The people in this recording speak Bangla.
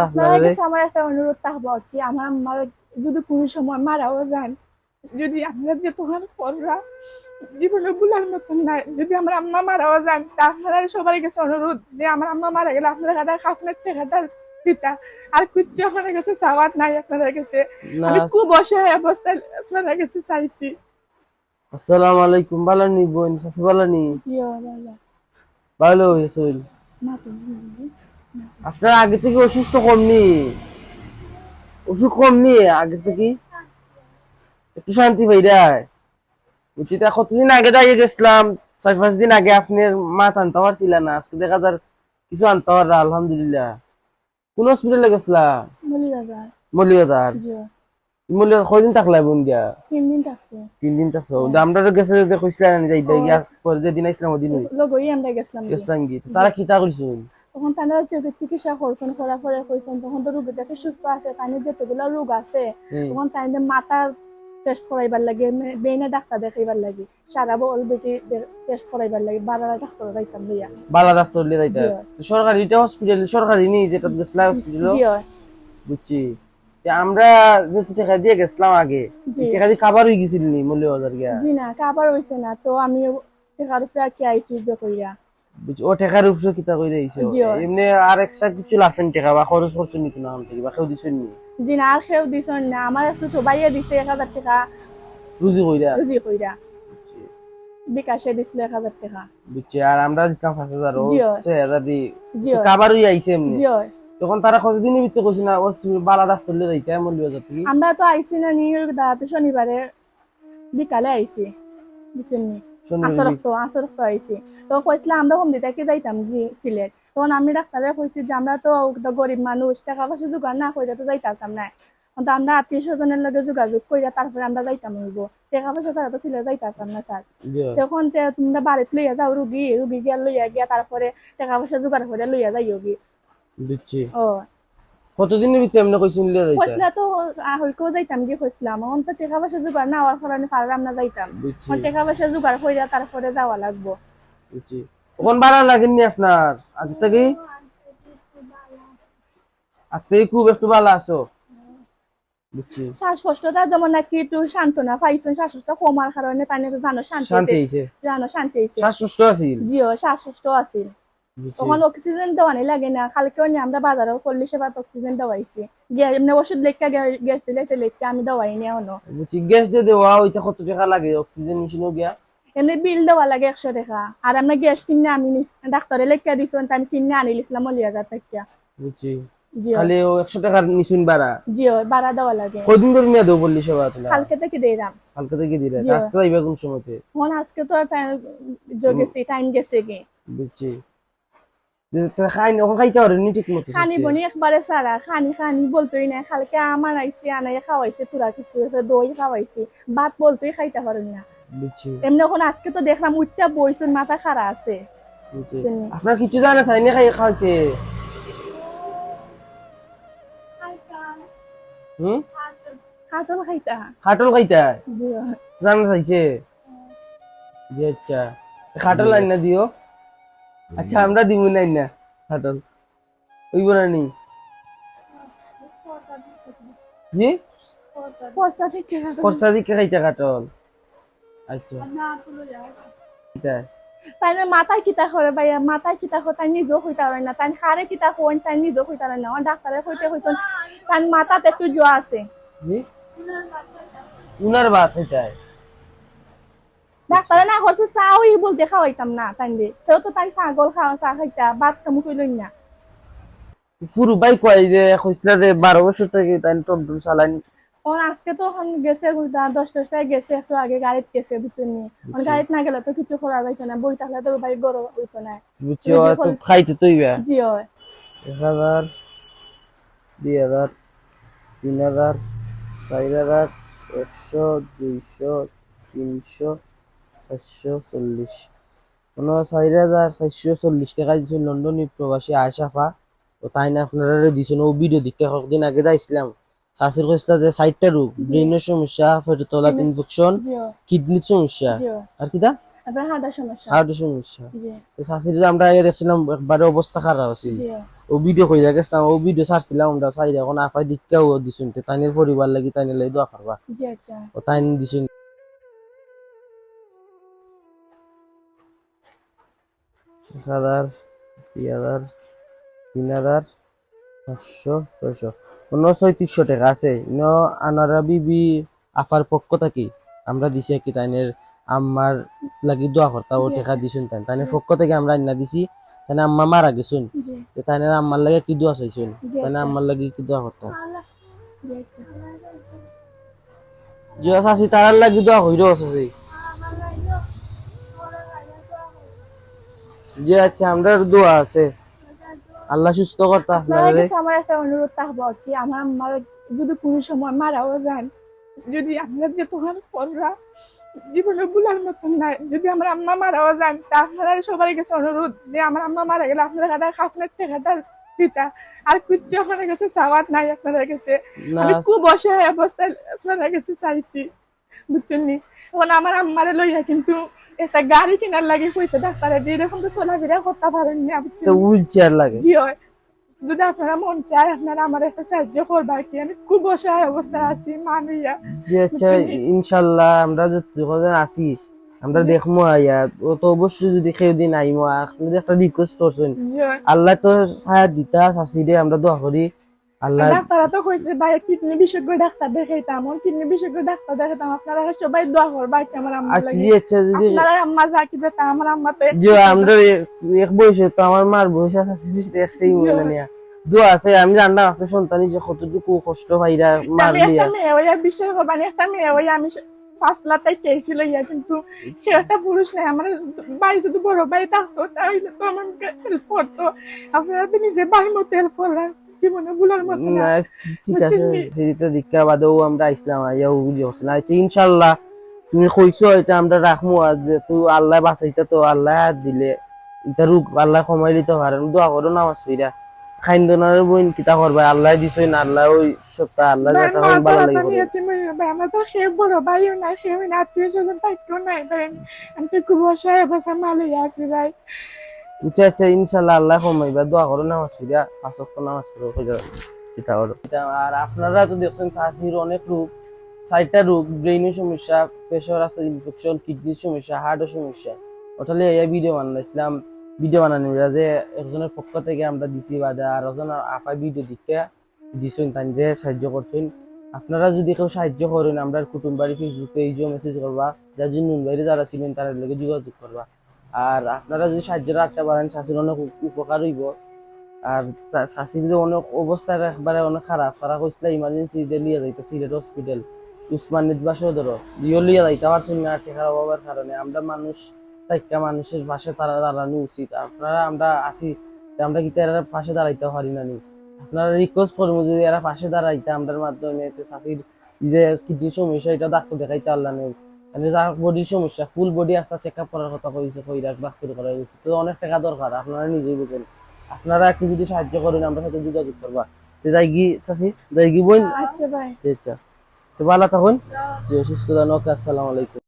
আপনারা আপনারা কাছে আমার একটা অনুরোধ থাকব কি? আমার আম্মার যদি কোনো সময় মারাও যান যদি আপনারা যে তোমার পররা জীবনে ভুলার মতন নাই যদি আমার আম্মা মারাও যান তা আপনারা সবার কাছে অনুরোধ যে আমার আম্মা মারা গেলে আপনারা কাটা আপনার টেকাটা দিতা আর কুচ্ছু আপনার কাছে চাওয়ার নাই আপনাদের কাছে। আমি খুব অসহায় অবস্থায় আপনার কাছে চাইছি। আসসালামু আলাইকুম ভালো নি বোন? শাশি ভালো নি? ভালো হয়েছে। মা তুমি আপনার আগে থেকে অসুস্থ কম নি অসুখ কম নি আগে থেকে। একটু শান্তি পাইরায় বুঝছি তা কতদিন আগে দাঁড়িয়ে গেছিলাম? চার পাঁচ দিন আগে আপনার মাথা আনতে পারছিলেন না। আজকে দেখা যার কিছু আনতে পাররা আলহামদুলিল্লাহ। কোন হসপিটালে গেছিলা? মলিবাজার। মলিবাজার? কয়দিন থাকলা বোন গিয়া তিন দিন থাকছে। তিন দিন থাকছো। আমরা তো গেছে যে কইছিলা না যাইবা। গিয়া পরে যে দিন আইছিলাম ওদিন লগই আমরা গেছিলাম গেছিলাম কি তারা খিতা করছুন তখন তারা চিকিৎসা করছেন করার পরে কইছেন তখন তো রোগী দেখে সুস্থ আছে তাই যেতগুলো রোগ আছে তখন তাই মাথার টেস্ট করাইবার লাগে বেইনে ডাক্তার দেখাইবার লাগে সারা বল বেটি টেস্ট করাইবার লাগে বারারা ডাক্তার যাইতাম লইয়া বালা ডাক্তার লিয়ে যাইতা? তো সরকারি এটা হসপিটাল সরকারি নি যেটা গেছিলা হসপিটাল জি বুঝছি। আমরা যেহেতু টাকা দিয়ে গেছিলাম আগে টাকা দিয়ে খাবার হয়ে গেছিল নি মৌলবাজার গিয়া? জি না কাবার হইছে না তো আমি টেকার উপরে কি আইছি যে কইরা। ও টাকার উপরে কিতা। এমনি আর এক্সট্রা কিছু লাগছেন টাকা বা খরচ করছেন নি কোনো থেকে বা কেউ দিছেন নি? জি না আর কেউ দিছেন না। আমার ছোট ভাইয়া দিছে টাকা রুজি কইরা? রুজি কইরা। বিকাশে দিছিল এক হাজার টাকা বুঝছি আর আমরা দিছিলাম ও দি। জি খাবার আইছে এমনি। জি তখন তারা কতদিনের ভিতরে কইছে না ও বালা যাইতা আমরা তো আইছি না নিউ দাঁড়াতে শনিবারে বিকালে আইছি। বুঝছেন নি? শনিবার আসর রক্ত আইছি। তো কইছিলাম আমরা হোম দিতে যাইতাম কি সিলেট? তখন আমি ডাক্তারে কইছি যে আমরা তো তো গরিব মানুষ টাকা পয়সা জোগাড় না কইরা তো যাইতাম না। কিন্তু আমরা আত্মীয় স্বজনের লগে যোগাযোগ কইরা তারপরে আমরা যাইতাম হইব। টাকা পয়সা ছাড়া তো সিলেট যাইতাম না স্যার। জি। তখন তে তোমরা বাড়িতে লইয়া যাও রুগী রুগী গিয়া লইয়া গিয়া তারপরে টাকা পয়সা জোগাড় করে লইয়া যাইও গি ও। কতদিনের ভিতরে এমনি কইছেন লিয়ে যাইতা কইছিলা তো হইকেও যাইতাম গিয়ে কইছিলাম। এখন তো টাকা পয়সা জোগাড় না হওয়ার কারণে পারলাম না যাইতাম। এখন টাকা পয়সা জোগাড় কইরা তারপরে যাওয়া লাগবো। বুঝছি। কখন বাড়া লাগেননি আপনার? থেকে আজ থেকে খুব একটু ভালো আছো? বুঝছি। শ্বাসকষ্টটা যেমন নাকি একটু সান্ত্বনা পাইছেন শ্বাসকষ্ট কমার কারণে তাই জানো শান্তি শান্তি জানো শান্তি হয়েছে শ্বাসকষ্ট আছিল? জিও শ্বাসকষ্ট আছিল। বুঝছি তখন অক্সিজেন দেওয়ানি লাগে না কালকেও নি আমরা বাজারে করলি সেবার অক্সিজেন দেওয়াইছি। এমনি ওষুধ লেখা গ্যাস দিলে লেখা আমি দেওয়াই নি এখনও। বুঝছি গ্যাস দিয়ে দেওয়া ওইটা কত টাকা লাগে অক্সিজেন মেশিনও গিয়া? এমনি বিল দেওয়া লাগে একশো টাকা। আর আমরা গ্যাস কিনে আমি ডাক্তারে লেখা দিছেন আমি কিনে আনি লিছিলাম মলিয়া হাজার টাকা বুঝছি খালি ও একশো টাকার নিশুন বাড়া জিও বাড়া দেওয়া লাগে। কদিন ধরে নিয়ে দেবো বললি সবাই তোলা? কালকে থেকে দিলাম। কালকে থেকে দিলে? আজকে যাইবা কোন সময়তে? এখন আজকে তো গেছি টাইম গেছে গে। বুঝছি। খাই ওখানে খাইতে পারেনি ঠিক মতো খানি বনি একবারে সারা খানি খানি বলতোই না কালকে আমার আইসি আনাই খাওয়াইছে তোরা কিছু দই খাওয়াইছি ভাত বলতোই খাইতে পারেন না। এমনি এখন আজকে তো দেখলাম উঠটা বইছুন মাথা খারা আছে। আপনার কিছু জানা চাইনি খাই খাইতে হুম? খাইতা। খাটল খাইতা? জানা চাইছে? জি আচ্ছা। খাটল আইনা দিও। আচ্ছা আমরা দিব না আইনা খাটল ওইব না নি? জি? পস্তা ঠিক খাইতে খাটল আচ্ছা। তাই না মাথায় কিতা করে ভাইয়া? মাথায় কিতা করে তাই নিজেও হইতে পারে না। তাই খারে কিতা কোন তাই নিজেও হইতে পারে না। আমার ডাক্তারে হইতে হইতেন তাই মাথাতে একটু জোয়া আছে। জি? উনার ভাত এটাই ডাক্তারে না করছে চাও ই বলতে খাওয়াইতাম না তাই দে তেও তো তাই পাগল খাওয়া চা খাইতা ভাত কামু কইলই না ফুরু বাই কয় যে কইছিলা যে বারো বছর থেকে তাই টমটম চালান ও আজকে তো এখন গেছে দশ দশটায় গেছে একটু আগে গাড়িতে গেছে বুঝছেন নি এখন গাড়িতে না গেলে তো কিছু করা যাইতো না বই থাকলে তো বাড়ি গরম হইতো না বুঝছি তো খাইতে তৈবা জি হয় এক হাজার দুই হাজার তিন হাজার চার হাজার একশো দুইশো তিনশো চারশো চল্লিশ। কোনো চার হাজার চারশো চল্লিশ টাকা দিছো লন্ডন প্রবাসী আয়সাফা ও তাই না আপনারা দিছেন ও ভিডিও দিকে কয়েকদিন আগে যাইছিলাম শাশুর কইছিল যে চারটা রোগ ব্রেনের সমস্যা পেটের ইনফেকশন কিডনির সমস্যা। আর কিটা তারপরে হার্টের সমস্যা। তো শাশুড়ি আমরা আগে দেখছিলাম একবারে অবস্থা খারাপ আছিল। ও ভিডিও কইরা গেছিলাম ও ভিডিও ছাড়ছিলাম আমরা চাই এখন আফাই দীক্ষাও দিছুন তাইনের পরিবার লাগি তাইনের লাগি দোয়া করবা জি ও তাইন দিছুন এক হাজার দুই হাজার তিন হাজার পাঁচশো ছয়শো। অন্য ছয়ত্রিশশো টাকা আছে। ন আনারা বিবি আফার পক্ষ থাকি। আমরা দিছি কি তাইনের আম্মার লাগি দোয়া করতা ও টাকা দিছুন তাই তাইনের পক্ষ থেকে আমরা আন্না দিছি তাইনে আম্মা মারা গেছুন। জি। তো তাইনের আম্মার লাগে কি দোয়া চাইছুন? তাইনে আচ্ছা। আম্মার লাগি কি দোয়া করতা? জি আচ্ছা। যে চাচি তারার লাগি দোয়া হইরো আছে যে আচ্ছা আমরা দোয়া আছে। আল্লাহ সুস্থ করতা আপনার আপনারে আমার একটা অনুরোধ থাকব কি আমার আম্মার যদি কোনো সময় মারাও যান যদি আপনার যে তখন পররা জীবনে ভুলার মতন নাই যদি আমার আম্মা মারাও যান তা আপনারা সবার কাছে অনুরোধ যে আমার আম্মা মারা গেলে আপনারা কাটা আপনার টাকাটা দিতা আর কিচ্ছু আপনার কাছে চাওয়ার নাই আপনার কাছে। না আমি খুব অসহায় অবস্থায় আপনার কাছে চাইছি বুঝছেন নি? এখন আমার আম্মারে লইয়া কিন্তু একটা গাড়ি কেনার লাগে পয়সা ডাক্তারে দিয়ে এরকম তো চলাফেরা করতে পারেন না তো হুইল লাগে। জি হয়। যদি আপনারা মন চায় আপনারা আমার একটা সাহায্য করবা কি আমি খুব অসহায় অবস্থায় আছি মানুষরা যে আচ্ছা ইনশাল্লাহ আমরা যে যখন আছি আমরা দেখব আয়া ও তো অবশ্যই যদি কেউ দিন আইমো আপনি যে একটা রিকোয়েস্ট করছেন আল্লাহ তো সাহায্য দিতা শাশিরে আমরা দোয়া করি। আল্লাহ ডাক্তাররা তো কইছে ভাই কিডনি বিশেষজ্ঞ ডাক্তার দেখাইতাম আমার কিডনি বিশেষজ্ঞ ডাক্তার দেখাইতাম আপনারা সবাই দোয়া করবা কি আমার আম্মা আচ্ছা জি আচ্ছা যদি আপনারা আম্মা আমার আম্মা তো যে আমরা এক বয়সে তো আমার মার বয়স আছে দেখছেই মনে নিয়া। দোয়া আছে আমি জানলাম আপনার সন্তানই যে কতটুকু কষ্ট পাইরা মার আমি মেয়ে হইয়া বিশ্বাস করবানি একটা মেয়ে আমি লাখ টাকা চেয়েছিল ইয়া কিন্তু সে একটা পুরুষ নেই আমার ভাই যদি বড় ভাই থাকতো তাহলে তো আমাকে হেল্প করতো। আপনারা তো নিজে ভাই মতো হেল্প করলাম জীবনে ভুলার মতো না। না ঠিক আছে সেটা দীক্ষা বাদেও আমরা ইসলাম আইয়া বুঝি হচ্ছে না। আচ্ছা তুমি কইছো এটা আমরা রাখব আর যে তুই আল্লাহ বাঁচাইতে তো আল্লাহ হাত দিলে এটা আল্লাহ কমাই দিতে পারেন দোয়া করো নামাজ পড়া খাইন্দনার বইন কিতা করবা আল্লাহ দিছই না আল্লাহ ওই সপ্তাহ আল্লাহ যেটা মা ভালো আমার তো সে বড় ভাইও নাই সে হইনা আত্মীয় স্বজন থাকতো নাই আমি তো খুব অসহায় অবস্থা মালই আছি ভাই। ইনশাল্লাহ আপনারা সমস্যা আছে সমস্যা সমস্যা। ভিডিও বানাইছিলাম, ভিডিও যে একজনের পক্ষ থেকে আমরা দিছি বাদে আর একজন ভিডিও দিতে দিছেন তাইরে সাহায্য করছেন। আপনারা যদি কেউ সাহায্য করেন, আমরা কুটুম বাড়ি ফেসবুক পেজও মেসেজ করবা, যার জন্য যারা ছিলেন, তাদের লগে যোগাযোগ করবা। আর আপনারা যদি সাহায্য রাখতে পারেন শাশুর অনেক উপকার হইব। আর শাশুড়ি যে অনেক অবস্থা একবারে অনেক খারাপ, তারা কইছিল ইমার্জেন্সি লিয়ে যাইতে, সিলেট হসপিটাল উসমানিদ বা সদর। দিও লিয়ে যাইতে পারছেন না টেকার অভাবের কারণে। আমরা মানুষ তাইকা মানুষের পাশে তারা দাঁড়ানো উচিত। আপনারা, আমরা আসি আমরা কি এরা পাশে দাঁড়াইতে পারি না আপনারা রিকোয়েস্ট করব যদি এরা পাশে দাঁড়াইতে আমাদের মাধ্যমে শাশুড়ির যে কিডনির সমস্যা, এটা ডাক্তার দেখাইতে পারলাম যার বডির সমস্যা ফুল বডি আস্তে চেক আপ করার কথা কইছে কইরা করে করা হয়েছে তো অনেক টাকা দরকার আপনারা নিজেই বুঝেন। আপনারা একটু যদি সাহায্য করেন আমরা সাথে যোগাযোগ করবা। তো যাই গি সাসি যাই গি বইন আচ্ছা ভাই। আচ্ছা তো ভালো থাকুন। সুস্থ থাকুন ওকে আসসালামু আলাইকুম।